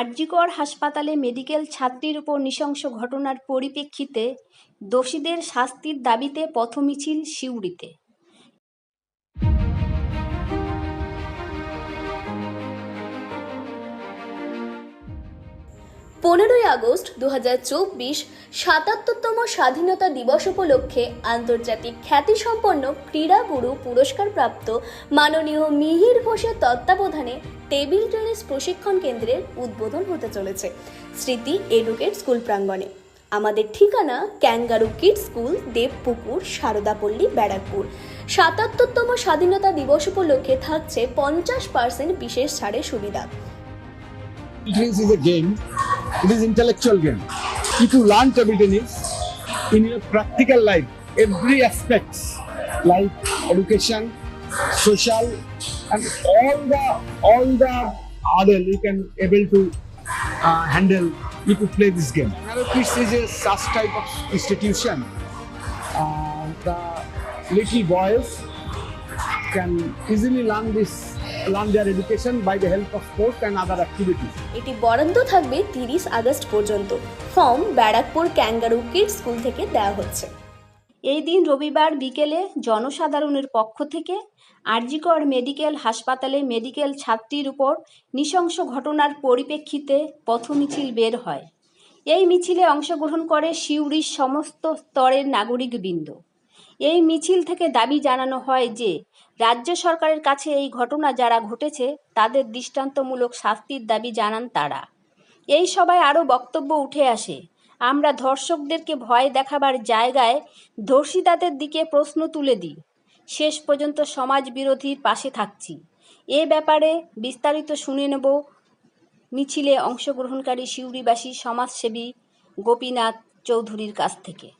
আরজিকর হাসপাতালে মেডিকেল ছাত্রীর উপর নৃশংস ঘটনার পরিপ্রেক্ষিতে দোষীদের শাস্তির দাবিতে পথমিছিল সিউড়িতে পনেরোই আগস্ট দু হাজার চব্বিশ সাতাত্তরতম স্বাধীনতা দিবস উপলক্ষে আন্তর্জাতিক খ্যাতিসম্পন্ন ক্রীড়াগুরু পুরস্কারপ্রাপ্ত মাননীয় মিহির ঘোষের তত্ত্বাবধানে টেবিল টেনিস প্রশিক্ষণ কেন্দ্রের উদ্বোধন হতে চলেছে। স্মৃতি এডুকেট স্কুল প্রাঙ্গণে। আমাদের ঠিকানা kangaroo kid school, Debpukur, Saradapalli, Barrackpore. সাতাত্তরতম স্বাধীনতা দিবস উপলক্ষে থাকছে পঞ্চাশ পার্সেন্ট বিশেষ ছাড়ের সুবিধা. It is intellectual game. If you learn table tennis in your practical life, every aspect, like education, social, and all the all the other you can able to uh, handle if you play this game. Another piece is a such type of institution. Uh, the little boys can easily learn this learn their education by the help of sports and other activities. এটি বরাদ্দ থাকবে তিরিশ August পর্যন্ত। Form Barrackpore kangaroo kid school থেকে দেওয়া হচ্ছে। এই দিন রবিবার বিকেলে জনসাধারণের পক্ষ থেকে আরজিকর মেডিকেল হাসপাতালে মেডিকেল ছাত্রীর উপর নৃশংস ঘটনার পরিপ্রেক্ষিতে পথ মিছিল বের হয়। এই মিছিলে অংশগ্রহণ করে সিউড়ির সমস্ত স্তরের নাগরিকবৃন্দ। এই মিছিল থেকে দাবি জানানো হয় যে, রাজ্য সরকারের কাছে এই ঘটনা যারা ঘটেছে, তাদের দৃষ্টান্তমূলক শাস্তির দাবি জানান তারা। এই সভায় আরও বক্তব্য উঠে আসে, আমরা ধর্ষকদেরকে ভয় দেখাবার জায়গায় ধর্ষিতাদের দিকে প্রশ্ন তুলে দিই। শেষ পর্যন্ত সমাজ বিরোধীর পাশে থাকছি। এ ব্যাপারে বিস্তারিত শুনে নেব। মিছিলে অংশগ্রহণকারী সিউড়িবাসী সমাজসেবী গোপীনাথ চৌধুরীর কাছ থেকে।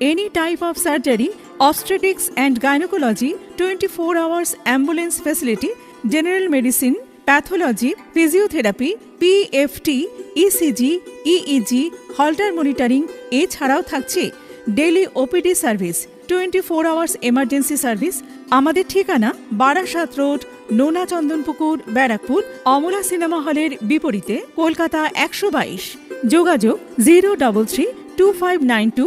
any type of surgery obstetrics and gynecology 24 hours ambulance facility, general medicine pathology physiotherapy PFT ECG EEG holter monitoring এছাড়াও থাকছে। Daily OPD service twenty four hours emergency service আমাদের ঠিকানা বারাসাত রোড, নোনা চন্দনপুকুর, ব্যারাকপুর, অমলা সিনেমা হলের বিপরীতে, কলকাতা একশো বাইশ। যোগাযোগ zero double three two five nine two